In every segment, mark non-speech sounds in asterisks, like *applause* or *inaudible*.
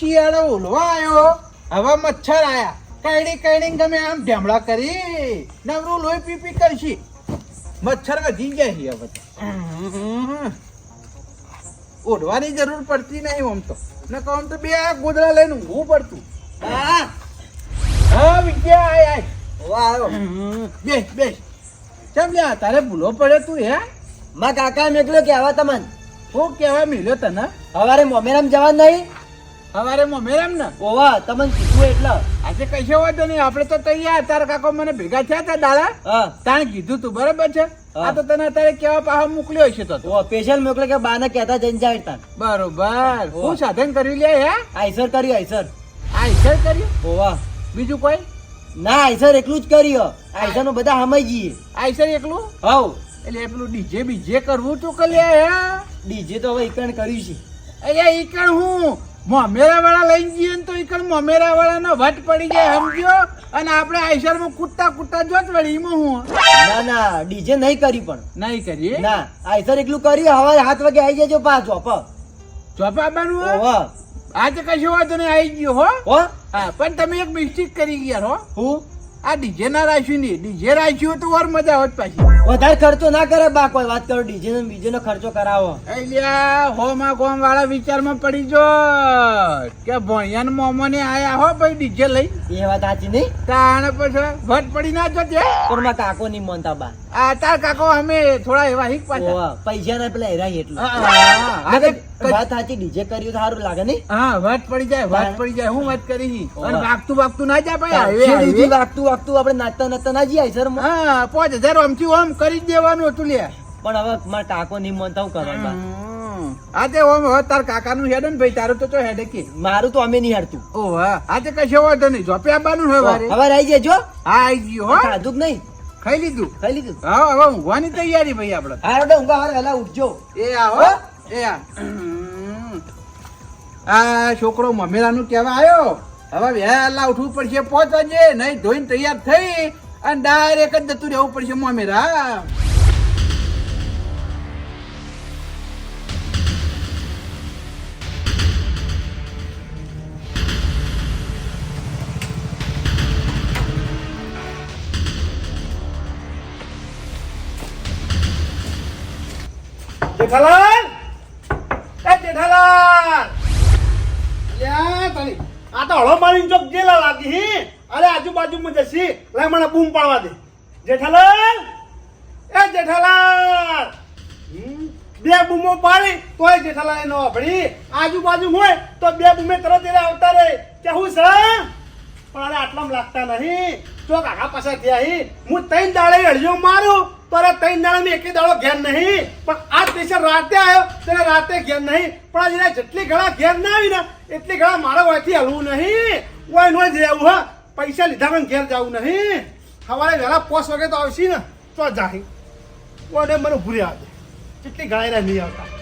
શિયાળો ઉલવા આવ્યો હવે મચ્છર આયા. કઈડી કઈડી ગમે આમ ઢેમડા કરી. નવરું લોહી પી પી કરશી. મચ્છર વધી ગયા છે હવે. ઓઢવાની જરૂર પડતી નહીં આમ તો. ન કહો તો બે આ ગોદડા લઈને ઊંઘવું પડતું. હા. હા વિદ્યા આય આય. વાહ બેસ બેસ કેમ લ્યા તારે ભૂલો પડે તું હે? માં કાકા મેકલો કે આવા તમને. હું કેવા મિલ્યો તને? હવારે મોમેરામ જવા નહીં? સવારે એમ ને ઓવા તમને કીધું એટલે. આજે કશો વાંધો નહીં આપણે તો તૈયાર. તારા કાકો મને ભેગા થયા હતા દાડા. તાણે કીધું તું બરાબર છે. આ તો તને અત્યારે કેવા પાહ મોકલ્યો હશે તો સ્પેશિયલ મોકલે કે બાને કહેતા જઈને જાય તાન બરોબર. હું સાધન કરી લે હે? આઈસર કર્યું આઈસર આઈસર ઈસર કર્યું? ઓવા. બીજું કોઈ? ના આઈસર એકલું જ કર્યો. આઈસરનું બધા હમાઈ જઈએ આ ઈસર એકલું? હવ. એટલે પેલું ડીજે બીજે કરવું તું કે લે હે? ડીજે તો હવે ઈકણ કર્યું છે. અરે ઈકણ હું? મોમેરા વાળા લઈને જઈએ તો ઈકણ મોમેરા વાળા નો વટ પડી જાય સમજો અને આપણે આઈસરમાં કૂદતા કૂદતા જોત વળી એમાં હું? ના ના ડીજે નહીં કરી પણ. નહીં કરી? ના આઈશર એકલું કરી હવે હાથ વાગે આવી જજો પા ચોપ ચોપ આવવાનું આજે કશું વાંધો નહીં આવી ગયો હો? હો? હા પણ તમે એક મિસ્ટેક કરી ગયા હો. હું? આ ડીજે ના રાખ્યું નહીં ડીજે રાખ્યું તો ઓર મજા આવત પાછી. વધારે ખર્ચો ના કરે બા કોઈ વાત કરો ડીજે નો બીજે નો ખર્ચો કરાવો. અલ્યા હોમાં ગોમ વાળા વિચારમાં પડી જો કે ભણિયાન મોમો ને આયા હો ભાઈ ડીજે લઈ. એ વાત સાચી નહીં તાણ પછી ભટ પડી ના જો ત્યાં પણ કાકો નહીં માનતા બા. આ તાર કાકો અમે થોડા એવા હિક પાછા. પૈસા ના પેલા હેરાય એટલું. તો વાત સાચી ડીજે કર્યું સારું લાગે ને હા વાત પડી જાય વાત પડી જાય હું વાત કરી છી. અને વાગતું વાગતું ના જાય ભાઈ વાગતું વાગતું આપણે નાચતા નાચતા ના જઈએ સર હા પાંચ હજાર આમથી આમ કરી દેવાનું હતું લે પણ હવે મારા કાકો નહીં માનતા હું કરવા આ તે ઓમ હવે તાર કાકાનું હેડ ને ભાઈ તારું તો તો હેડ કે. મારું તો અમે નહીં હારતું ઓ હા. આ તે કશો વાંધો નહીં. જોપે આવવાનું હવે વારે. હવે આવી જજો હા આવી ગયો હો. ખાધું નહીં? ખાઈ લીધું? ખાઈ લીધું. હા હવે ઊંઘવાની તૈયારી ભાઈ આપણે. હા તો ઊંઘા હાર વહેલા ઉઠજો. એ આવો. એ આ છોકરો મમેરાનું કહેવા આવ્યો, હવે વહેલા ઉઠવું પડશે, પાંચ વાગે ધોઈને તૈયાર થઈ, અને ડાયરેક્ટ જ જતું રહેવું પડશે મમેરા જેઠાલાલ જેઠાલાલ તારી આ તો હળો મારી ચોક જેલા લાગી હી. અરે, આજુબાજુમાં જશી. લે મને બૂમ પાડવા દે. જેઠાલાલ! એ જેઠાલાલ! બે બૂમો પાડી, તોય જેઠાલાલ ન ભણી આજુબાજુ હોય, તો બે બૂમે તરત એને આવતા રહે. કે હું છે પણ અરે આટલામાં લાગતા નહીં. જો કાકા પાછા થયા હી, હું ત્રણ દાડે અડજો મારું તો ત્રણ દાડે મેં એકે દાડો ઘેર નહીં. પણ આ સ્પેશિયલ રાતે આવ્યો તેને રાતે ઘેર નહીં. પણ આજે જેટલી ઘણા ઘેર ના આવી ને, એટલી ઘણા મારા વાયથી હલવું નહીં. કોઈ નો જ રહેવું, હા. પૈસા લીધા પણ ઘેર જવું નહીં. સવારે વહેલા પોસ વગેરે તો આવશે ને, તો જાહી. કોને મને ભૂરી આવે કેટલી ઘણા નહીં આવતા.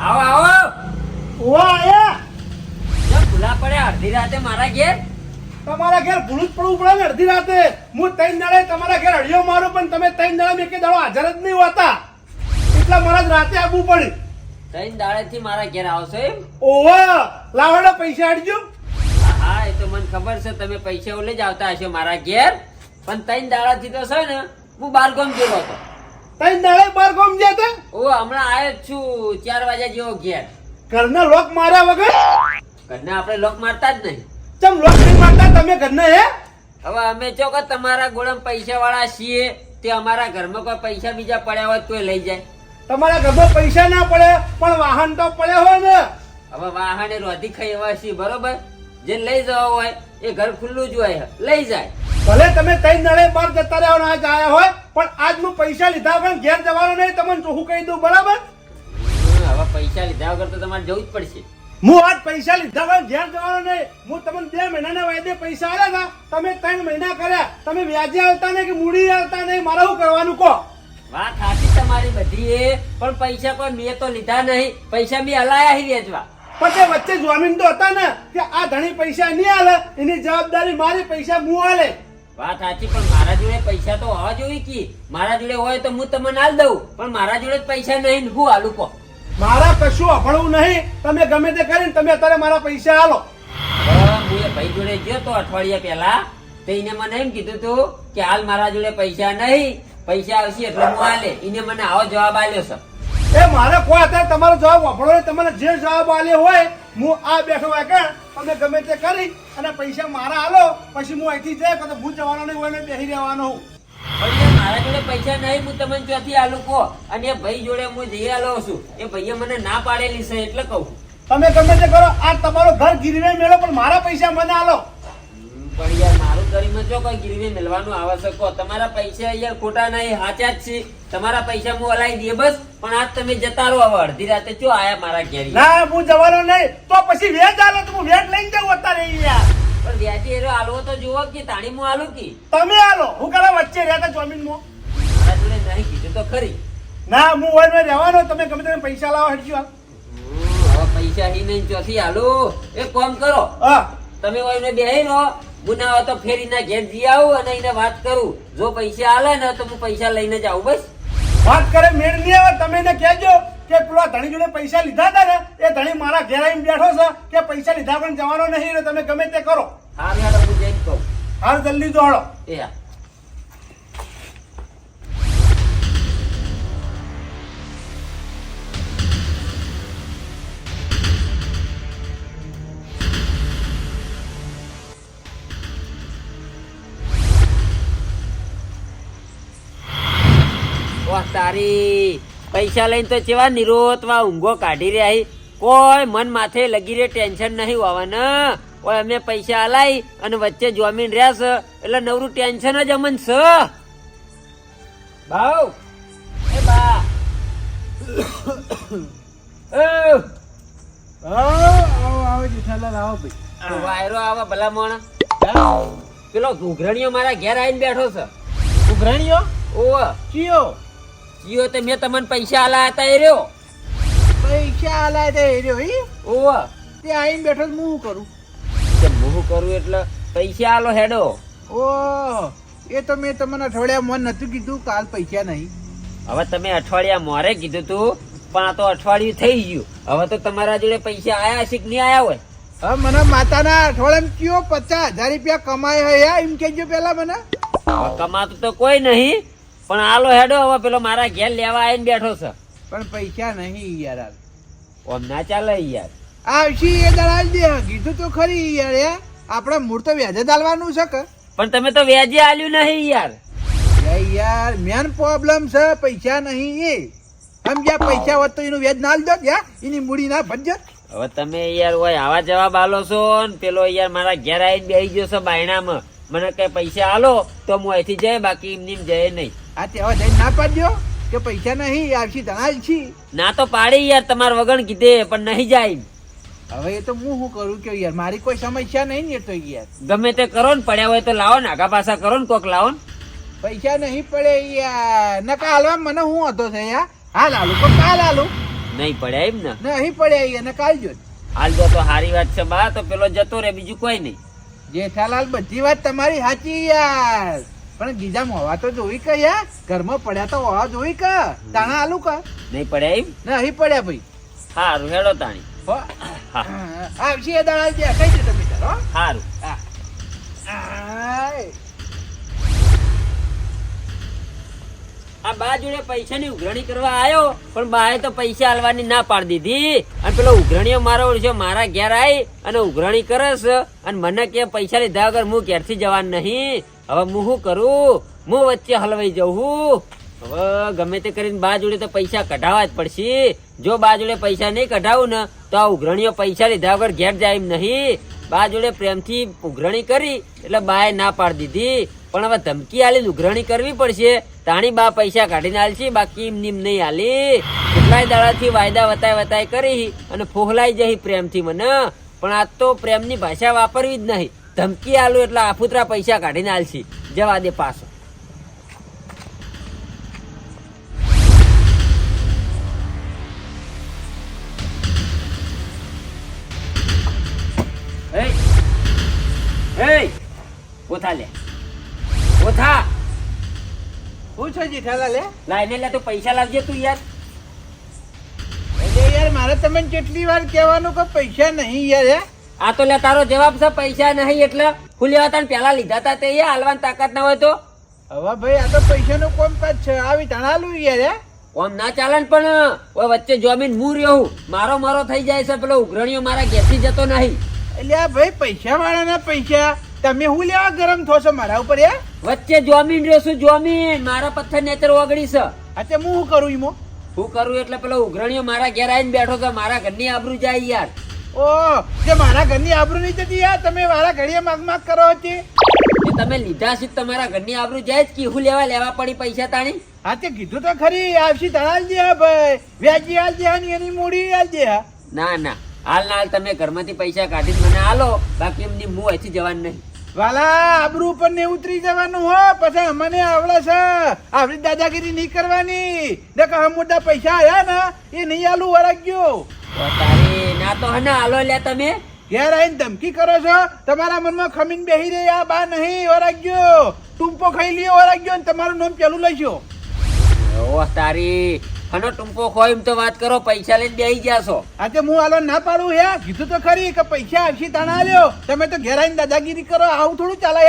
આવો આવો. ઓવા એ. ભૂલા પડ્યા અડધી રાતે મારા ઘેર. તમારા ઘેર ભૂલું જ પડવું પડે ને અડધી રાતે. હું ત્રણ દાડે તમારા ઘેર અડિયો મારું પણ તમે ત્રણ દાડે મેં કે દાડો હાજર જ નહીં હોતા. એટલા મારા રાતે આવવું પડે. ત્રણ દાડેથી મારા ઘેર આવશો એમ? ઓહો લાવડો પૈસા અડજો. હા એ તો મને ખબર છે તમે પૈસા ઓલે જ આવતા હશો મારા ઘેર. પણ ત્રણ દાડાથી તો છે ને હું બારગામ ગયેલો હતો. ત્રણ નળે બાર ગોમ ગયા તે? ઓ હમણાં આવ્યો જ છું. ચાર વાગ્યા જેવો ઘેર. ઘરના લોક માર્યા વગર? ઘરના આપણે લોક મારતા જ નહીં. ચમ લોક નહીં મારતા? તમે ઘરના હે? હવે અમે જો કે તમારા ગોળમ પૈસા વાળા છીએ તે અમારા ઘરમાં કોઈ પૈસા બીજા પડ્યા હોય તો લઈ જાય. તમારા ઘરમાં પૈસા ના પડે પણ વાહન તો પડ્યા હોય ને. હવે વાહને રોધી ખાઈ એવા છીએ બરોબર? જે લઈ જવા હોય એ ઘર ખુલ્લું જ હોય. લઈ જાય. ભલે તમે ત્રણ નળે બાર જતા રહ્યા હોય આજ આવ્યા હોય પણ આજ હું પૈસા લીધા વગર ઘેર જવાનું નહીં તમને ચોખ્ખું કહી દઉં બરાબર? હવે પૈસા લીધા વગર તો તમારે જવું જ પડશે. હું આજ પૈસા લીધા વગર ઘેર જવાનો નહીં હું તમને બે મહિનાના વાયદે પૈસા આવ્યા હતા. તમે ત્રણ મહિના કર્યા. તમે વ્યાજે આવતા નહીં કે મૂડી આવતા નહીં? મારે શું કરવાનું કહો? વાત સાચી તમારી બધી એ પણ પૈસા કોઈ મેં તો લીધા નહીં. પૈસા બી હલાયા હી વેચવા. પણ તે વચ્ચે જોમીન તો હતા ને કે આ ધણી પૈસા નહીં આલે એની જવાબદારી મારી પૈસા હું આલે. વાત સાચી પણ મારા જોડે પૈસા તો હોવા જોઈએ કે? મારા જોડે હોય તો હું તમને આલ દઉં. પણ મારા જોડે પૈસા નહીં હું આલું કહો? મારા કશું અભળવું નહીં. તમે ગમે તે કરીને તમે અત્યારે મારા પૈસા આલો. હું એ ભાઈ જોડે ગયો તો અઠવાડિયા પહેલા. તો એને મને એમ કીધું તું કે હાલ મારા જોડે પૈસા નહીં. પૈસા આવશે એટલે હું આલે. એને મને આવો જવાબ આલ્યો છે. એ મારે કોઈ અત્યારે તમારો જવાબ વાપરો નહીં. તમારે જે જવાબ આલ્યો હોય હું આ બેઠો આગળ તમે ગમે તે કરી અને પૈસા મારા આલો પછી હું અહીંથી જાય તો હું જવાનો નહીં હોય ને બેસી રહેવાનો હું મારા જોડે પૈસા નહીં હું તમને ત્યાંથી આલુ કહો? અને એ ભાઈ જોડે હું જઈ આલો છું. એ ભાઈએ મને ના પાડેલી છે એટલે કહું. તમે ગમે તે કરો આ તમારો ઘર ગીરવે મેળો પણ મારા પૈસા મને આલો. પણ યાર મારું ગરીમાં જો કોઈ ગીરવે મેળવાનું આવશ્યક તમારા પૈસા યાર ખોટા નહીં સાચા જ છે. તમારા પૈસા હું હલાવી દઈએ બસ પણ આજ તમે જતા રહો હવે અડધી રાતે. ચો આયા મારા ઘેર. ના હું જવાનો નહીં. તો પછી વેજ આલો તો હું વેજ લઈને જાઉં અત્યારે યાર પણ વ્યાજે એરો આલવો તો જુઓ કે તાણી હું આલું કે? તમે આલો. હું કરા વચ્ચે રહેતા ચોમીનમાં મારા જોડે નહીં કીધું તો ખરી. ના હું હોય મેં રહેવાનો તમે ગમે તમે પૈસા લાવો હટજો પૈસા હી નહીં ચોથી આલું. એક કામ કરો. હા. તમે હોય ને બેહી રહો. હું તો ફેર એના ઘેર જઈ આવું અને એને વાત કરું. જો પૈસા આલે ને તો હું પૈસા લઈને જ આવું બસ. વાત કરે મેળ નહીં આવે. તમે એને કહેજો કે પેલા ધણી જોડે પૈસા લીધા હતા ને એ ધણી મારા ઘેર આવીને બેઠો છે કે પૈસા લીધા પણ જવાનો નહીં ને તમે ગમે તે કરો. હા મેડમ હું જઈને કહું. હાલ જલ્દી દોડો. એ હા. તારી પૈસા લઈને તો ચેવા નિરોતમાં ઊંઘો કાઢી રહ્યા કોઈ મન માથે લગી રે ટેન્શન નહીં હોવાના. ઓય અમે પૈસા આલાઈ અને વચ્ચે જોમીન રહ્યા છે એટલે નવરું ટેન્શન જ અમન છે ભાવ એ બા. *coughs* એ, આવો આવો જેઠાલાલ આવો ભાઈ. વાયરો આવા ભલા મોણ પેલો ઘૂઘરણીઓ મારા ઘેર આવીને બેઠો છે ઘૂઘરણીઓ? ઓ ચિયો જીઓ તો મેં તમને પૈસા આલા હતા એ રહ્યો. પૈસા આલાય તે રહ્યો ઈ ઓવ તે આઈને બેઠો હું કરું? તે હું કરું એટલે પૈસા આલો હેડો. ઓ એ તો મેં તમને અઠવાડિયા મન નતું કીધું કાલ પૈસા નહીં. હવે તમે અઠવાડિયા મોરે કીધું તું પણ આ તો અઠવાડિયું થઈ ગયું. હવે તો તમારા જોડે પૈસા આયા છે કે નહીં આયા હોય? હા મને માતાના અઠવાડિયામાં કયો પચાસ હજાર રૂપિયા કમાય હે એમ કેજો પેલા મને. કમાતું તો કોઈ નહીં પણ આલો હેડો હવે પેલો મારા ઘેર લેવા આવીને બેઠો છે. પણ પૈસા નહીં યાર. ઓમ ના ચાલે યાર. આવશી એ દલાલ દે કીધું તો ખરી યાર એ આપણે મૂળ તો વ્યાજે દાલવાનું છે કે? પણ તમે તો વ્યાજે આલ્યું નહીં યાર. યાર મેન પ્રોબ્લેમ છે પૈસા નહીં એ. સમજ્યા પૈસા હોત તો એનું વ્યાજ ના દો યા? એની મૂડી ના ભજજો હવે તમે યાર હોય આવા જવાબ આલો છો ને પેલો યાર મારા ઘેર આવીને બેસી ગયો છે બાયણામાં. મને કઈ પૈસા આલો તો હું અહીંથી જઈ બાકી એમની એમ જાય નહીં. આ તેવા જઈને ના પાડજો કે પૈસા નહીં આવશી તણાલ છી. ના તો પાડી યાર તમાર વગણ કીધે પણ નહીં જાય. હવે એ તો હું શું કરું કે યાર મારી કોઈ સમસ્યા નહીં ને તો યાર. ગમે તે કરો ને પડ્યા હોય તો લાવો ને આગા પાછા કરો ને કોક લાવો ને. પૈસા નહીં પડે યાર. નકા હાલવા મને હું હતો છે યાર હાલ હાલું પણ કાલ હાલું. નહીં પડ્યા એમ ને. નહીં પડે યાર ને કાલ જો હાલ જો તો સારી વાત છે બા તો પેલો જતો રે બીજું કોઈ નહીં. જેઠાલાલ બધી વાત તમારી સાચી યાર. પણ બીજા મોવા તો જોઈ કે યાર ઘરમાં પડ્યા તો હોવા જોઈ કે. તાણા આલુ કે? નહીં પડ્યા એમ? નહીં પડ્યા ભાઈ. સારું હેડો તાણી. આવશે એ દાડા જે કઈ દે તમે તારો સારું આ બા જોડે પૈસાની ઉઘરણી કરવા આવ્યો પણ બાએ તો પૈસા આલવાની ના પાડી દીધી. અને પેલો ઉઘરણીઓ મારો ઓળખ્યો મારા ઘેર આવી અને ઉઘરણી કરસ અને મને કે પૈસા લીધા વગર હું ઘેરથી જવાનું નહીં. હવે હું શું કરું? હું વચ્ચે હલવાઈ જઉં હવે ગમે તે કરીને બા જોડે તો પૈસા કઢાવવા જ પડશે. જો બા જોડે પૈસા નહીં કઢાવું ને, તો આ ઉઘરણીઓ પૈસા લીધા વગર ઘેર જાય એમ નહીં. બા જોડે પ્રેમથી ઉઘરણી કરી, એટલે બાએ ના પાડી દીધી. પણ હવે ધમકી આલી ઉઘરણી કરવી પડશે. તાણી બા પૈસા કાઢીને આલશે, બાકી એમ નીમ નહીં આલી. કેટલાય દાડાથી વાયદા વતાય વતાય કરી અને ફોહલાઈ જઈ પ્રેમથી મને. પણ આ તો પ્રેમની ભાષા વાપરવી જ નહીં. ધમકી આલું એટલે આફુતરા પૈસા કાઢીને આલશી. જવા દે પાછો. પોતા લે. ઓથા શું છે એ લાઈને લે તો પૈસા લાવજે તું યાર. એટલે યાર મારે તમને કેટલી વાર કહેવાનું કે પૈસા નહીં યાર હે? આ તો લે તારો જવાબ છે પૈસા નહીં એટલે ફૂલ્યા હતા પેલા લીધા હતા તે હાલવાની તાકાત ના હોય તો. હવે ભાઈ આ તો પૈસાનું કોમકાજ છે. આવી તણાલું યાર કોમ ના ચાલે પણ ઓય વચ્ચે જોમીન હું રહ્યો મારો મારો થઈ જાય છે પેલો ઉઘરણીઓ મારા ઘેરથી જતો નહીં. એટલે ભાઈ પૈસા વાળાના પૈસા. તમે હું લેવા ગરમ થો છો મારા ઉપર એ વચ્ચે જોમીન રહ્યો છું જોમીન. મારા પથ્થર નેતર ઓગળી છે. આ હું શું કરું ઈમો શું કરું એટલે પેલો ઉઘરણીઓ મારા ઘેર આવીને બેઠો તો મારા ઘરની આબરૂ જાય યાર. ઓ જે મારા ઘરની આબરૂ નહીં જતી યાર તમે મારા ઘડીએ માગ માગ કરો હતી એ તમે લીધા છે તમારા ઘરની આબરૂ જાય જ કે હું લેવા લેવા પડી પૈસા તાણી? હા તે કીધું તો ખરી આવશી તણાલ દે હા ભાઈ. વ્યાજી હાલ દે હા ને એની મૂડી હાલ દે ના ના હાલ ના હાલ તમે ઘરમાંથી પૈસા કાઢીને મને હાલો બાકી એમની મું અહીંથી જવાનું નહીં. વાલા આબરૂ ઉપર ને ઉતરી જવાનું હો પછી અમને આવડે છે. આવડી દાદાગીરી નહીં કરવાની. નકર મોટા પૈસા આયા ને એ નહીં આલું વરાગ્યો ના તો હને હાલો લે તમે. ઘેર આવીને ધમકી કરો છો? તમારા મનમાં ખમીન બેહી રહી આ બા નહીં વરાગ્યો. ટૂંપો ખાઈ લ્યો વરાગ્યો ને તમારું નામ પેલું લઈશો. ઓ તારી હનો ટૂંપો ખોય એમ તો વાત કરો પૈસા લઈને ગયા છો. આજે હું આલો ના પાડું હે? કીધું તો ખરી કે પૈસા આવશે તાણા આલ્યો. તમે તો ઘેર આવીને દાદાગીરી કરો આવું થોડું ચાલે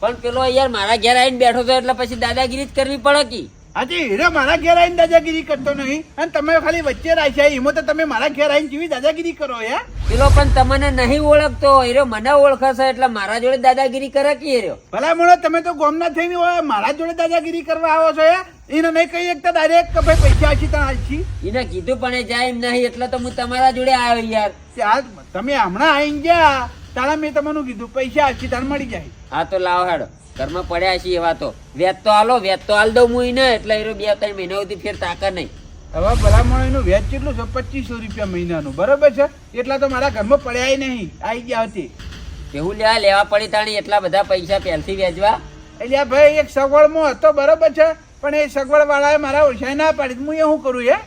પણ પેલો યાર મારા ઘેર આવીને બેઠો તો એટલે પછી દાદાગીરી જ કરવી પડે કી? આજે હીરો મારા ઘેર આવીને દાદાગીરી કરતો નહીં. અને તમે ખાલી વચ્ચે રાખ્યા એમાં તો તમે મારા ઘેર આવીને જેવી દાદાગીરી કરો હે? પેલો પણ તમને નહીં ઓળખતો. એરો મને ઓળખાશે એટલે મારા જોડે દાદાગીરી કરે કે રહ્યો ભલા મળો તમે તો ગોમના થઈને હોય મારા જોડે દાદાગીરી કરવા આવો છો યાર એને નહીં કહી એકતા ડાયરેક્ટ કે ભાઈ પૈસા આછી ત્યાં આછી. એને કીધું પણ એ જાય એમ નહીં એટલે તો હું તમારા જોડે આવ્યો યાર. ત્યાં તમે હમણાં આવીને ગયા તારા મેં તમને કીધું પૈસા આછી તાર મળી જાય. હા તો લાવો હેડો. ઘરમાં પડ્યા છીએ એવા તો. વ્યાજ તો હાલો વ્યાજ તો હાલ દઉં હું ને એટલે એ બે ત્રણ મહિના સુધી ફેર તાકા નહીં. હવે ભલામણ એનું વ્યાજ કેટલું છે? પચીસો રૂપિયા મહિનાનું. બરોબર છે? એટલા તો મારા ઘરમાં પડ્યા નહીં. આવી ગયા હતી. એવું લેવા લેવા પડી તાણી એટલા બધા પૈસા પહેલથી વ્યાજવા એટલે ભાઈ એક સગવડમાં હતો બરોબર છે? પણ એ સગવડ વાળાએ મારા ઓછાઈ ના પાડી. હું એ શું કરું હે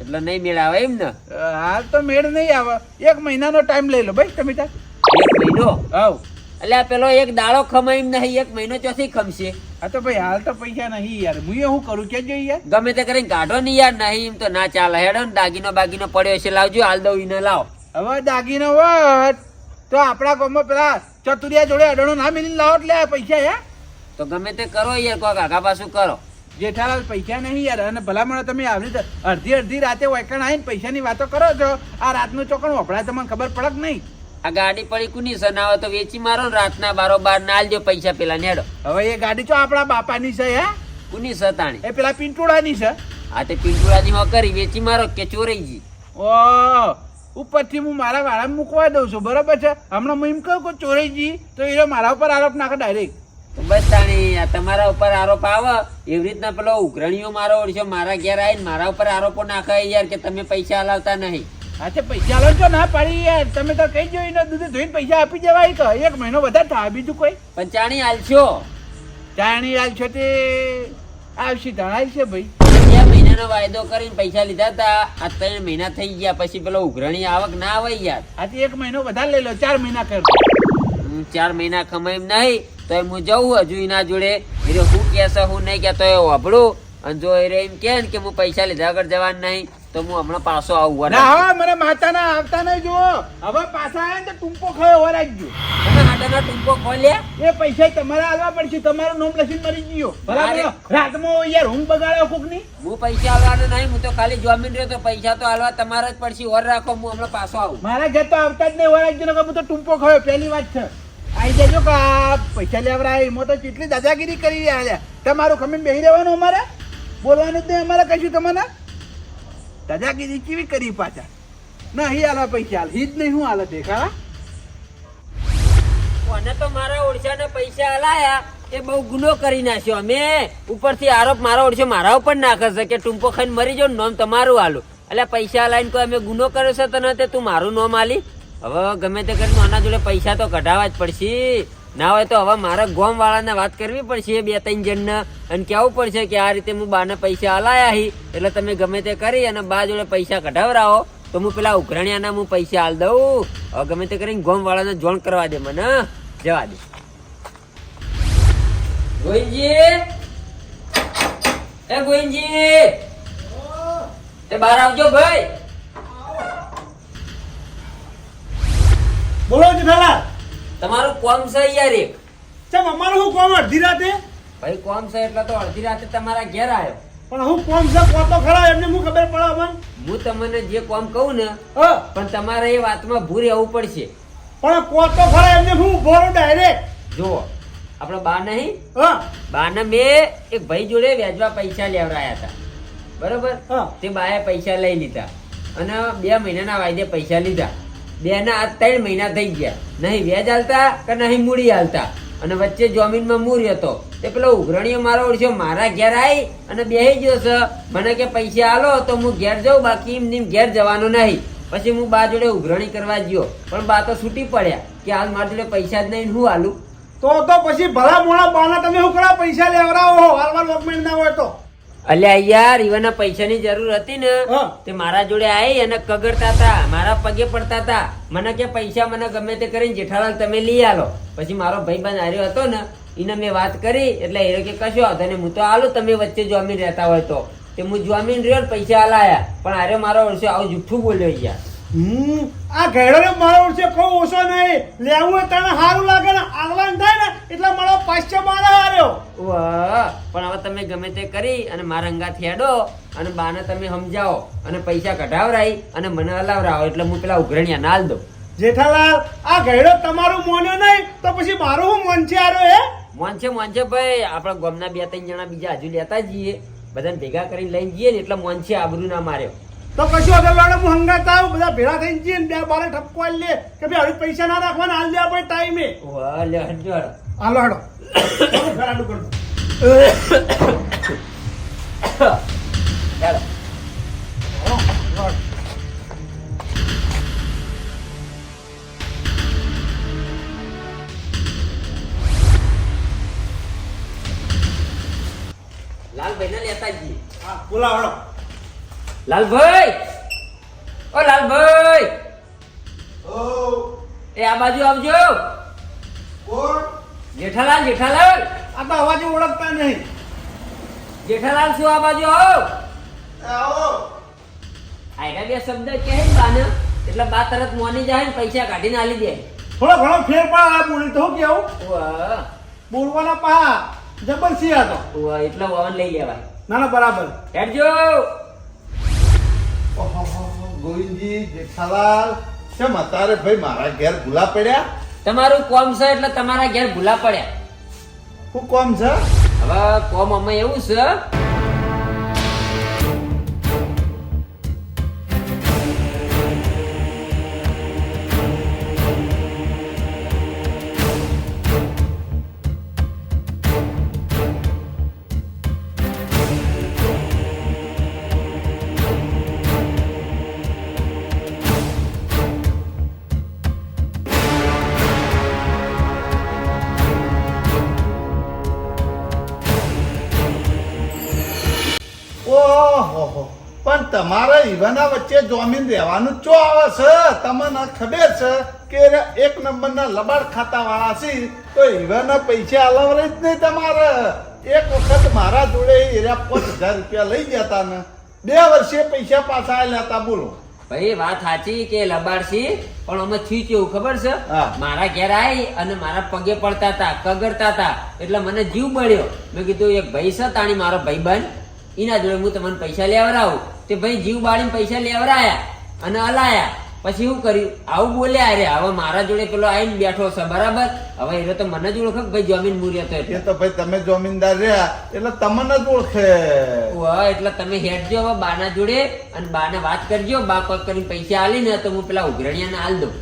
એટલે નહીં મેળાવે એમ ને? હાલ તો મેળ નહીં આવે. એક મહિનાનો ટાઈમ લઈ લો ભાઈ તમે ત્યાં એક મહિનો? આવ. એટલે આ પેલો એક દાડો ખમાય નહીં એક મહિનો ચોથી ખમશે. આ તો ભાઈ હાલ તો પૈસા નહીં યાર. હું એ શું કરું? કે જોઈએ યાર? ગમે તે કરીને કાઢો નહીં યાર નહીં એમ તો ના ચાલે. હેડો ને દાગીનો બાગીનો પડ્યો છે લાવજો હાલ દઉં ઈને લાવો. હવે દાગીનો વટ તો આપણા ગામમાં પેલા ચતુરિયા જોડે અડણો ના મિલી લાવો એટલે પૈસા હે? તો ગમે તે કરો યાર કોઈ આગા પાછું કરો. જેઠાલાલ પૈસા નહીં યાર. અને ભલામણ તમે આવી અડધી અડધી રાતે વૈકણ આવીને પૈસાની વાતો કરો છો. આ રાતનું ચોકણ વપરાય તમને ખબર પડક નહીં. આ ગાડી પડી કુની સનાવો તો વેચી મારો ને રાતના બારોબાર ના આલજો પૈસા પેલા નેડો. હવે એ ગાડી તો આપણા બાપાની છે હે? કુની સતાણી? એ પેલા પિંટોળાની છે. આ તે પિંટુડાની હો કરી વેચી મારો કે ચોરાઈ જી ઓ ઉપરથી હું મારા વાળા મૂકવા દઉં છું બરાબર છે? હમણાં હું એમ કહું કે ચોરીજી તો એ મારા ઉપર આરોપ નાખે ડાયરેક્ટ તો બસ તાણી આ તમારા ઉપર આરોપ આવે એવી રીતના પેલો ઉઘરણીઓ મારો ઓળખ્યો મારા ઘેર આવીને મારા ઉપર આરોપો નાખાય યાર કે તમે પૈસા હલાવતા નહીં. હા પૈસા લો છો ના પાડી યાર. તમે તો કઈ જોઈને દૂધ ધોઈને પૈસા આપી દેવાય તો એક મહિનો વધારે થાય બીજું કોઈ. પણ ચાણી હાલશો ચાણી છો તે આવશે ધણાય છે ભાઈ. બે મહિનાનો વાયદો કરીને પૈસા લીધા હતા. આ ત્રણ મહિના થઈ ગયા. પછી પેલો ઉઘરણી આવક ના આવે યાર. આથી એક મહિનો વધારે લઈ લો ચાર મહિના કર. હું ચાર મહિના કમાય એમ નહીં. તો હું જઉં હજુ એના જોડે. એટલે હું કહેશે હું નહીં કહેતો એ વાપરું. અને જો એ એમ ને કે હું પૈસા લીધા આગળ જવાનું નહીં. તો હું હમણાં પાછો આવું ના. હવે મને માતાના આવતા નહીં જો હવે પાછા આવે ને તો ટૂંપો ખાયો હવા રાખજો તમે હાડાનો ટૂંકો ખોલ્યા એ પૈસા તમારે આલવા પડશે તમારું નામ લખીને મરી ગયો બરાબર? રાતમાં યાર રૂમ બગાડ્યો કોકની હું પૈસા આલવાનો નહીં હું તો ખાલી જોમીન રહ્યો તો પૈસા તો આલવા તમારે જ પડશે ઓર રાખો હું હમણાં પાછો આવું. મારા ઘર તો આવતા જ નહીં ઓર રાખજો ગયો હું તો ટૂંપો ખાયો પહેલી વાત છે. આઈ જજો કે પૈસા લેવરા એમાં તો કેટલી દાદાગીરી કરી રહ્યા છે. તમારું ખમીન બેહી રહેવાનું અમારે? બોલવાનું જ નહીં અમારે કહીશું તમને દાદાગીરી કેવી કરી પાછા? નહીં આલા પૈસા હાલ જ નહીં, હું હાલત દેખા કોને તો મારા ઓળશાને પૈસા હલાયા? એ બહુ ગુનો કરી નાખ્યો. અમે ઉપરથી આરોપ મારા ઓળશો મારા ઉપર નાખે છે કે ટૂંપો ખાઈને મરી જાવ નોમ તમારું આલું. એટલે પૈસા લાઈને કોઈ અમે ગુનો કર્યો છે તને તે તું મારું નોમ આલી? હવે ગમે તે કરીને આના જોડે પૈસા તો કઢાવવા જ પડશે. ના હોય તો હવે મારા ગોમ વાળાને વાત કરવી પડશે બે ત્રણ જણને. અને કહેવું પડશે કે આ રીતે હું બાને પૈસા અલાયા હી, એટલે તમે ગમે તે કરી અને બા જોડે પૈસા કઢાવરાવો. તો હું પેલા ઉઘરણિયાના હું પૈસા આલ દઉં. હવે ગમે તે કરીને ગોમ વાળાને જોણ કરવા દે મને. જવા દે. જો ગોવિંદજી! એ ગોવિંદજી! એ બહાર આવજો ભાઈ. બોલો જેઠાલાલ. તમારું કોમ છે યાર એક. ચમ અમારું શું કોમ? અડધી રાતે? ભાઈ કોમ છે એટલે તો અડધી રાતે તમારા ઘેર આવ્યો પણ હું કોમ છે કોમ તો ખરા એમને હું ખબર પડે અમને? હું તમને જે કોમ કહું ને હા. પણ તમારે એ વાતમાં ભૂર રહેવું પડશે. પણ કોમ તો ખરા એમને હું બોલો ડાયરેક્ટ જુઓ આપણે બા નહીં? હા. બાને મેં એક ભાઈ જોડે વ્યાજવા પૈસા લેવડાયા હતા. બરોબર? હા. તે બાએ પૈસા લઈ લીધા. અને બે મહિનાના વાયદે પૈસા લીધા. બે ના આ ત્રણ મહિના થઈ ગયા. નહીં વ્યાજ હાલતા કે નહીં મૂડી હાલતા? અને વચ્ચે જમીનમાં મૂરી હતો. તે પેલો ઉઘરણીઓ મારો ઓળખ્યો મારા ઘેર આવી અને બેહી ગયો છે. મને કે પૈસા આલો તો હું ઘેર જાઉં, બાકી એમ ઘેર જવાનો નહીં. પછી હું બા જોડે ઉઘરણી કરવા ગયો. પણ બા તો છૂટી પડ્યા કે હાલ મારા જોડે પૈસા જ નહીં હું હાલું? તો તો પછી ભલા મોણા બાના તમે કરા પૈસા લેવડાવો હાલમાં ડોક્યુમેન્ટ ના હોય તો. અલ્યા યાર ઈવાના પૈસાની જરૂર હતી ને તે મારા જોડે આવી અને કગરતા હતા મારા પગે પડતા હતા મને કે પૈસા મને ગમે તે કરીને જેઠાલાલ તમે લઈ આલો. પછી મારો ભાઈબંધ આવ્યો હતો ને એને મેં વાત કરી એટલે એ કે કશો હતો ને હું તો આલો તમે વચ્ચે જોમીન રહેતા હોય તો. તે હું જોમીન રહ્યો ને પૈસા આલાયા. પણ આર્યો મારો વર્ષે આવું જુઠ્ઠું બોલ્યો યાર. હમ આ ઘેડોને મારો છે કોઈ ઓછો નહીં. લેવું તને સારું લાગે ને આગવાન થાય ને એટલે મારો પાછો મારે હાર્યો પણ હવે તમે ગમે તે કરી અને મારા અંગા થેડો અને બાને તમે સમજાવો અને પૈસા કઢાવરાઈ અને મને હલાવરાવો એટલે હું પેલા ઉઘરણિયા નાલ દઉં. જેઠાલાલ આ ઘેડો તમારું મોન્યો નહીં તો પછી મારું હું મન છે આરો હે? મન છે મન છે ભાઈ આપણા ગામના બે ત્રણ જણા બીજા હજુ લેતા જઈએ. બધાને ભેગા કરીને લઈને જઈએ ને એટલે મન છે આબરૂ ના માર્યો. તો કશું આગળ લાડો હું હંગાત આવું બધા ભેળા થઈ જઈએ ને બે બારે ઠપકો લે કે ભાઈ હવે પૈસા ના રાખવાના હાલ દે આપણે ટાઈમે. હાલો હાલો. *coughs* ઘરાડું કરું લાલભાઈ ને લેતા જઈએ. હા બોલા હાલો. લાલભાઈ! ઓ લાલભાઈ! એ આ બાજુ આવજો. જેઠાલાલ જેઠાલાલ! આ તો અવાજ ઓળખતા નહીં. જેઠાલાલ શું આ બાજુ આવો. આયરા બે શબ્દ કહે બાને? એટલે બા તરત મોની જાય ને પૈસા કાઢીને આલી દે. થોડો ઘણો ફેર પણ આ બોલી તો કેવું? બોલવાના પા જબરસી હતો એટલો વવન લઈ લેવાય. ના ના બરાબર. હેડજો. ગોવિંદજી જેઠાલાલ કેમ અત્યારે ભાઈ મારા ઘેર ભૂલા પડ્યા? તમારું કોમ છે એટલે તમારા ઘેર ભૂલા પડ્યા. શું કોમ છે? હવે કોમ અમે એવું છે ઈવાના વચ્ચે જોમીન રહેવાનું ચો આવે છે? તમને ખબર છે કે એક નંબરના લબાડ ખાતા વાળા છે? તો ઈવાના પૈસા અલાવરે જ નહીં તમારે. એક વખત મારા જોડે એરિયા પાંચ હજાર રૂપિયા લઈ ગયા હતા ને. બે વર્ષે પૈસા પાછા આવેલા હતા બોલો. ભાઈ વાત સાચી કે લબાડસી પણ અમે થી કેવું ખબર છે? મારા ઘેર આવી અને મારા પગે પડતા હતા કગરતા હતા એટલે મને જીવ બળ્યો મેં કીધું એક ભાઈ છે તાણી મારો ભાઈ બંધ એના જોડે હું તમને પૈસા લેવડાવું. તે ભાઈ જીવ બાળીને પૈસા લેવડાયા અને અલાયા પછી શું કર્યું? આવું બોલ્યા અરે હવે મારા જોડે પેલો આવીને બેઠો છે બરાબર? હવે એ તો મને જ ઓળખે ભાઈ જમીન મૂર્યો તો એ એટલે તો ભાઈ તમે જમીનદાર રહ્યા એટલે તમને જ ઓળખે. એટલે તમે હેડજો હવે બાના જોડે અને બાને વાત કરજો. બા કરીને પૈસા આલી ને તો હું પેલા ઉઘરણિયાને આલ દઉં.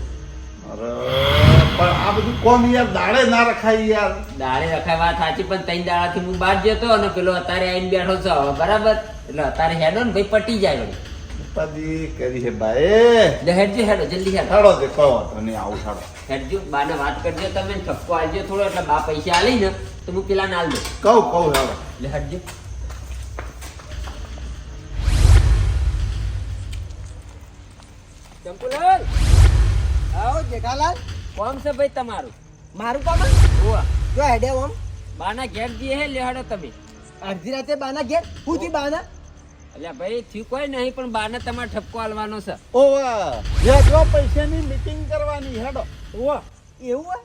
અરે. પણ આ બધું કોમ યાર? દાડે ના રખાય યાર. દાડે રખાય વાત સાચી પણ ત્રણ દાડાથી હું બહાર જતો અને પેલો અત્યારે આવીને બેઠો છો હવે બરાબર? એટલે અત્યારે હેડો ને ભાઈ પટી જાય વળી. ઉપાધિ કરી છે ભાઈ. એટલે હેડજો હેડો જલ્દી હેડો. હેડો દે કહો નહીં આવું હેડો. હેડજો બાને વાત કરજો તમે ઠપકો આવજો થોડો એટલે બા પૈસા આલી ને તો હું પેલા નાલ દઉં. કહું કહું હેડો. એટલે હેડજો. ચંપુલાલ આવો જેઠાલાલ. કોમ છે ભાઈ તમારું? મારું કામ ઓવા જો હેડે ઓમ. બાના ઘેર દીએ હે લેહાડો તમે. અડધી રાતે બાના ઘેર? હું થી બાના? અલ્યા ભાઈ થયું કોઈ નહીં પણ બાને તમારે ઠપકો આલવાનો છે. ઓવા જો પૈસાની મીટિંગ કરવાની હેડો. ઓવા એવું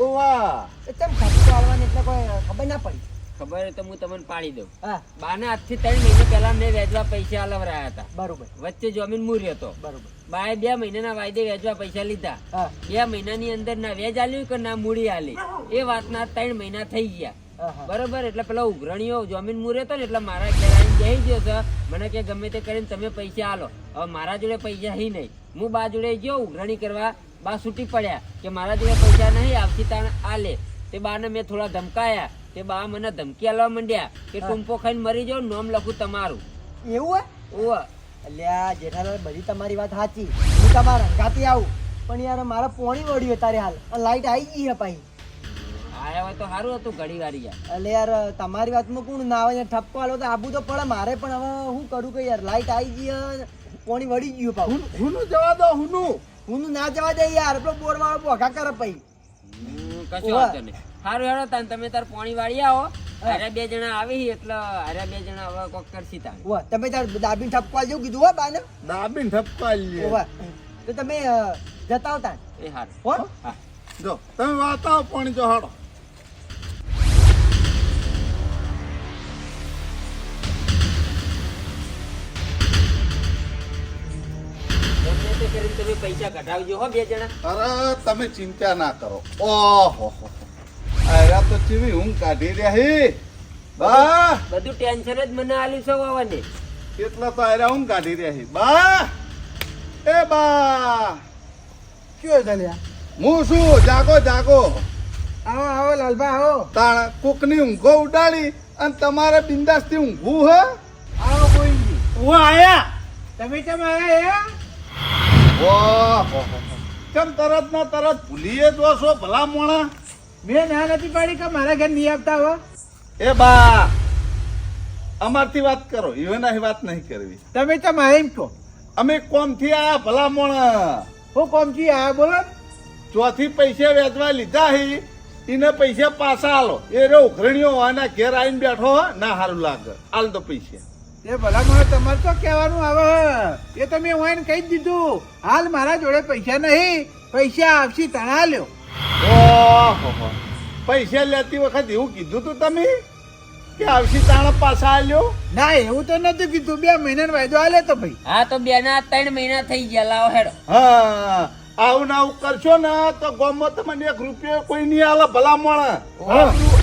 ઓવા એ તેમ ઠપકો આલવાની એટલે કોઈ ખબર ના પડી. ખબર તો હું તમને પાડી દઉં. બાને આજથી ત્રણ મહિને પહેલા મેં વેચવા પૈસા આલવરાયા હતા. બરોબર. વચ્ચે જમીન મૂર્યો હતો. બરોબર. બાએ બે મહિનાના વાયદે વેચવા પૈસા લીધા. બે મહિનાની અંદર ના વેજ આલ્યું કે ના મૂડી આલી. એ વાતના ત્રણ મહિના થઈ ગયા. બરોબર એટલે પેલા ઉઘરણીઓ જમીન મૂરે તો ને એટલે મારા ઘેર આવીને બેસી ગયો છે મને કે ગમે તે કરીને તમે પૈસા આલો. હવે મારા જોડે પૈસા હી નહીં. હું બા જોડે ગયો ઉઘરણી કરવા. બા છૂટી પડ્યા કે મારા જોડે પૈસા નહીં આવતી તાણ આલે. તે બાને મેં થોડા ધમકાયા. તે બા મને ધમકી આલવા માંડ્યા કે ટુંપો ખાઈને મરી જાવ નોમ લખું તમારું. એવું ઓવા. અલ્યા જેઠાલાલ બધી તમારી વાત સાચી. હું તમારા હંગાતી આવું. પણ યાર મારા પોણી વળ્યું તારે હાલ. લાઈટ આવી ગઈ હે પાછી આયા હોય તો સારું હતું ઘડી વારી યાર. એટલે યાર તમારી વાતમાં કોણ ના આવે ઠપકો આલો તો આબુ તો પડે. મારે પણ હવે શું કરું કે યાર લાઈટ આવી ગઈ હે, પોણી વળી ગયું પાછું હુનું જવા દો હુનું. હું ના જવા દે યાર. પેલો બોર વાળો બોઘા કરે પછી કશું કશો વાંધો નહીં. સારું હેડો તાન તમે તાર પોણી વાળી આવો. અરે બે જણા આવી એટલે અરે બે જણા હવે કોક કરશી તાન. ઓ તમે તાર દાબીન ઠપકવા જેવું કીધું હો બાને? દાબીન ઠપકવા લ્યો. ઓ તો તમે જતા આવતા એ હારું. હો? હા. જો તમે વાતાવો પાણી જો હાડો તમે પૈસા કઢાવજો હો બે જણા. અરે તમે ચિંતા ના કરો. ઓહો આયા તો ચીવી હું કાઢી રહ્યા હી? બા! બધું ટેન્શન જ મને આલ્યું છે વાવાને. કેટલા તો આયરા હું કાઢી રહ્યા હી? બા! એ બા! કયો ચાલ્યા હું શું? જાગો જાગો. આવો આવો લાલભા આવો. તાણ કોકની ઊંઘો ઉડાડી અને તમારે બિંદાસથી ઊંઘવું હે? આવો કોઈ હું આયા? તમે કેમ આયા ઓહો કેમ તરત ના તરત ભૂલીએ જો છો ભલા મોણા? મેં ના નથી પાડી કે મારા ઘર નહીં આવતા હો. એ બા અમારથી વાત કરો ઈવનાથી વાત નહીં કરવી. તમે તો મારે એમ કહો. અમે કોમથી આ ભલા મોણા? હું કોમથી આ બોલો. ચોથી પૈસા વેચવા લીધા હી એને પૈસા પાછા આલો. એ રે ઉઘરણીઓ આના ઘેર આવીને બેઠો ના સારું લાગે. આલ તો પૈસા. એ ભલા મને તમારે તો કહેવાનું આવે. એ તો મેં વાઈને કહી જ દીધું. હાલ મારા જોડે પૈસા નહીં. પૈસા આવશે તણા લ્યો. ઓહો. પૈસા લેતી વખત એવું કીધું તું તમે? કે આવશી તાણા પાછા આલ્યો? ના એવું તો નથી કીધું. બે મહિનાનો વાયદો આલે તો ભાઈ. હા તો બે ના ત્રણ મહિના થઈ ગયા. લાવો હેડો. હા આવું ને આવું કરશો ને તો ગોમો તમને એક રૂપિયો કોઈ નહીં આલે ભલા મોણા.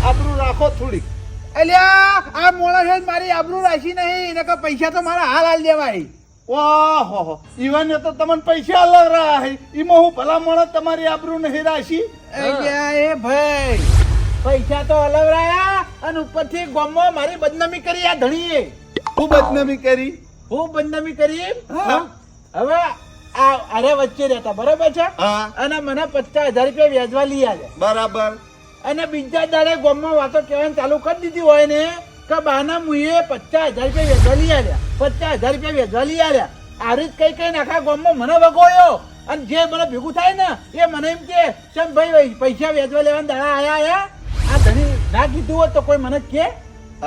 આબરૂ રાખો થોડીક. અલ્યા આ મોણા છે મારી આબરૂ રાશી નહીં નકર પૈસા તો મારા હાલ હાલ દેવાય. ઓહો ઈવન તો તમને પૈસા અલગ રહ્યા હે ઈમાં હું ભલા મણ તમારી આબરૂ નહીં રાશી? એ ભાઈ. પૈસા તો અલગ રહ્યા અને ઉપરથી ગોમો મારી બદનામી કરી આ ધણીએ. હું બદનામી કરી? હું બદનામી કરી? હા. હવે આ અરે વચ્ચે રહેતા બરોબર છે? અને મને પચાસ હજાર રૂપિયા વ્યાજવા લઈ આવ્યા. બરાબર. અને બીજા દાડે ગોમમાં વાતો કહેવાની ચાલુ કરી દીધી હોય ને કે બાના મુએ પચાસ હજાર રૂપિયા વ્યાજવા લઈ આવ્યા. પચાસ હજાર રૂપિયા વેચવાલી આવ્યા. આ રીત કઈ કઈ આખા ગામમાં મને વગોયો. અને જે મને ભેગું થાય ને એ મને એમ કે ચમ ભાઈ પૈસા વેચવા લેવાના દાડા આયા આયા. આ ધણી ના કીધું હોત તો કોઈ મને કે?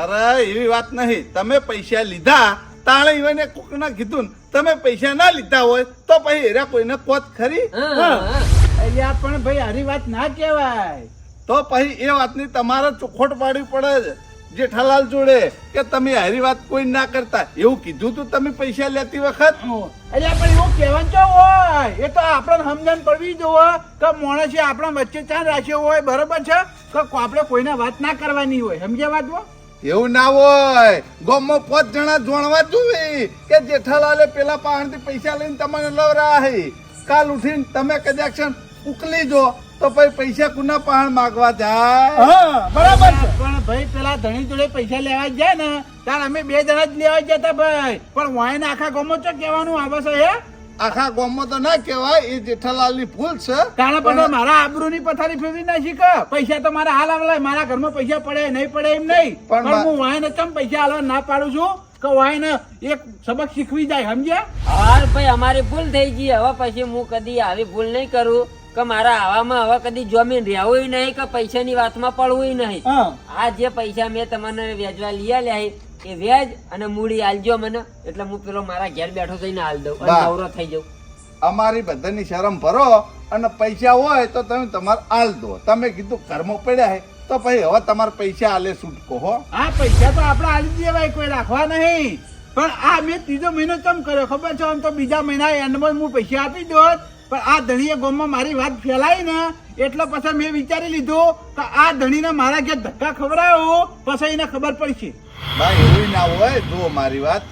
અરે એવી વાત નહીં. તમે પૈસા લીધા તાણે ઈવને કોકના કીધું ને, તમે પૈસા ના લીધા હોય તો પછી એરા કોઈને કોત ખરી? હા. પણ ભાઈ હારી વાત ના કહેવાય. તો પછી એ વાતની તમારે ચોખોટ પાડવી પડે છે જેઠાલાલ જોડે કે તમે હારી વાત કોઈ ના કરતા. એવું કીધું તું તમે પૈસા લેતી વખત? અલ્યા પણ એવું કહેવાનું ચો હોય? એ તો આપણને સમજણ પડવી જોવે કે માણસે આપણા વચ્ચે ચાંદ રાખ્યો હોય બરોબર છે? કે આપણે કોઈને વાત ના કરવાની હોય. સમજ્યા વાત એવું ના હોય. ગામમાં પાંચ જણા જોણવા જોવે કે જેઠાલાલે પેલા પાહણથી પૈસા લઈને તમને લવરા કાલ ઉઠીને તમે કદાચ ઉકલી જો. તો પછી પૈસા કુના પાહણ માગવા જાય? બરાબર પણ ભાઈ પેલા ધણી જોડે પૈસા લેવા જાય ને ત્યારે અમે બે જણા જ લેવા જતા ભાઈ. પણ વાયને આખા ગમો ચો કહેવાનું આવે છે હે? આખા ગોમો તો ના કહેવાય એ જેઠાલાલની ભૂલ છે. કારણ પણ મારા આબરૂની પથારી ફેરવી ના શીખ પૈસા તો મારા હાલ આવલાય મારા ઘરમાં પૈસા પડે નહીં પડે એમ નહીં. પણ હું વાયને ચમ પૈસા હાલવા ના પાડું છું કે વાયને એક સબક શીખવી જાય સમજ્યા? હાલ ભાઈ અમારી ભૂલ થઈ ગઈ હવે પછી હું કદી આવી ભૂલ નહીં કરું. કે મારા આવામાં હવે કદી જમીન રહેવું નહીં કે પૈસાની વાતમાં પડવું નહીં. આ જે પૈસા મેં તમને વેચવા લઈ આલ્યા એ વેજ અને મૂડી આલજો મને. એટલે હું પેલો મારા ઘેર બેઠો થઈને આલ દઉં નવરો થઈ જાઉં. અમારી બધાની શરમ ભરો અને પૈસા હોય તો તમે તમારે આલ દો. તમે કીધું કર્મો પડ્યા હે તો પછી હવે તમારે પૈસા આલે છૂટકો હો. આ પૈસા તો આપણે આલી દેવાય કોઈ રાખવા નહીં. પણ આ મેં ત્રીજો મહિનો કેમ કર્યો ખબર છે? આમ તો બીજા મહિના એન્ડમાં હું પૈસા આપી દોત પણ આ ધણીએ ગોમમાં મારી વાત ફેલાઈ ને, એટલે પછી મેં વિચારી લીધું કે આ ધણીને મારા ઘેર ધક્કા ખવડાવો, પછી એને ખબર પડશે. ભાઈ, એવું ના હોય. જુઓ મારી વાત.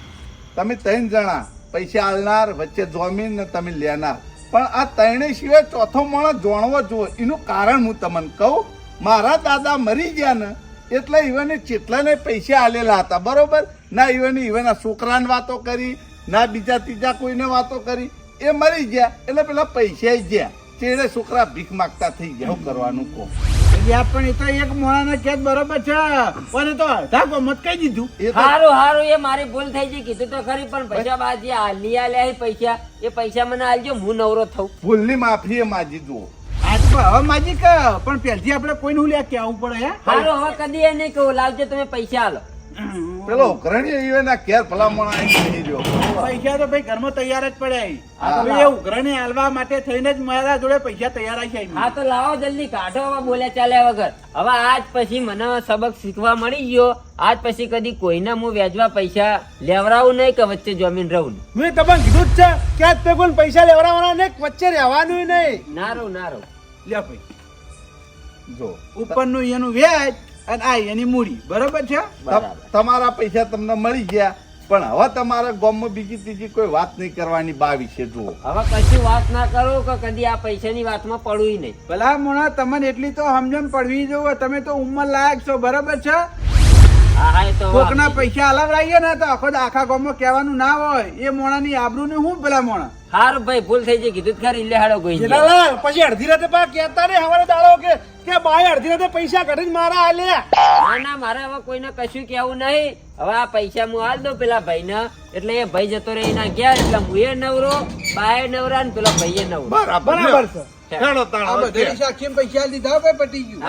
તમે ત્રણ જણા પૈસા આલનાર, વચ્ચે જોમીન ને તમે લેનાર. પણ આ ત્રણેય સિવાય ચોથો માણસ જોણવો જુઓ. એનું કારણ હું તમને કહું. મારા દાદા મરી ગયા ને, એટલે ઈવને ચેટલાને પૈસા આલેલા હતા. બરોબર? ના ઈવને ઈવના છોકરાને વાતો કરી, ના બીજા ત્રીજા કોઈને વાતો કરી. એ મરી ગયા એટલે પેલા પૈસા ગયા. ચેડે છોકરા ભીખ માગતા થઈ ગયા હું કરવાનું કહો. પણ એ તો એક મોણાને કેદ બરોબર છે. પણ તો અડધા ગમત કહી દીધું. સારું હારું એ મારી ભૂલ થઈ ગઈ કીધું તો ખરી પણ પૈસા બાજી આ આલ્યા પૈસા. એ પૈસા મને આલજો હું નવરો થઉં. ભૂલની માફી એ માજી તો હવે માજી કે પણ પહેલથી આપણે કોઈને હું લ્યા કહેવું પડે હે? હારું હવે કદી એ નહીં કહું લાવજો તમે પૈસા આલો. પેલો ઉઘરણી ઈવના ઘેર ભલામણ આવી નહીં રહ્યો પૈસા તો ભાઈ ઘરમાં તૈયાર જ પડ્યા હા. એ ઉઘરણી હાલવા માટે થઈને જ મારા જોડે પૈસા તૈયાર છે હા તો લાવો જલ્દી કાઢો હવે બોલ્યા ચાલ્યા વગર. હવે આજ પછી મને સબક શીખવા મળી ગયો. આજ પછી કદી કોઈને હું વ્યાજવા પૈસા લેવરાવું નહીં કે વચ્ચે જમીન રહું મેં તમને કીધું જ છે કે આજ તે કોઈ પૈસા લેવડાવવાના ને વચ્ચે રહેવાનું નહીં. ના રહું ના રહું. લ્યો ભાઈ. જો. ઉપરનું એનું વ્યાજ અને આ એની મૂડી. બરોબર છે? તમારા પૈસા તમને મળી ગયા પણ હવે તમારે ગામમાં બીજી ત્રીજી કોઈ વાત નહીં કરવાની બા વિશે જુઓ. હવે કશું વાત ના કરો કે કદી આ પૈસાની વાતમાં પડવું નહીં. ભલા મોણા તમને એટલી તો સમજણ પડવી જોવે તમે તો ઉંમર લાયક છો બરોબર છે? હા હા એ તો હવે કોકના પૈસા અલગ હલાવડાવીએ ને તો આખો આખા ગામમાં કહેવાનું ના હોય. એ મોણાની આબરૂને હું ભલા મોણા? હારું ભાઈ ભૂલ થઈ ગઈ. કીધું ખરી લે હાડો કોઈ પછી અડધી રાતે પા કહેતા ને હવારે દાડો કે કે બાય અડધી રાતે પૈસા કાઢીને મારા આલે ના ના મારે હવે કોઈને કશું કેવું નહીં. હવે આ પૈસા હું હાલ દઉં પેલા ભાઈને. એટલે એ ભાઈ જતો રહી એના ગયા એટલે હું એ નવરો બાય નવરા ને પેલો ભાઈ નવરો. બરાબર બરાબર છે. પૈસા લીધા ભાઈ પટી ગયું.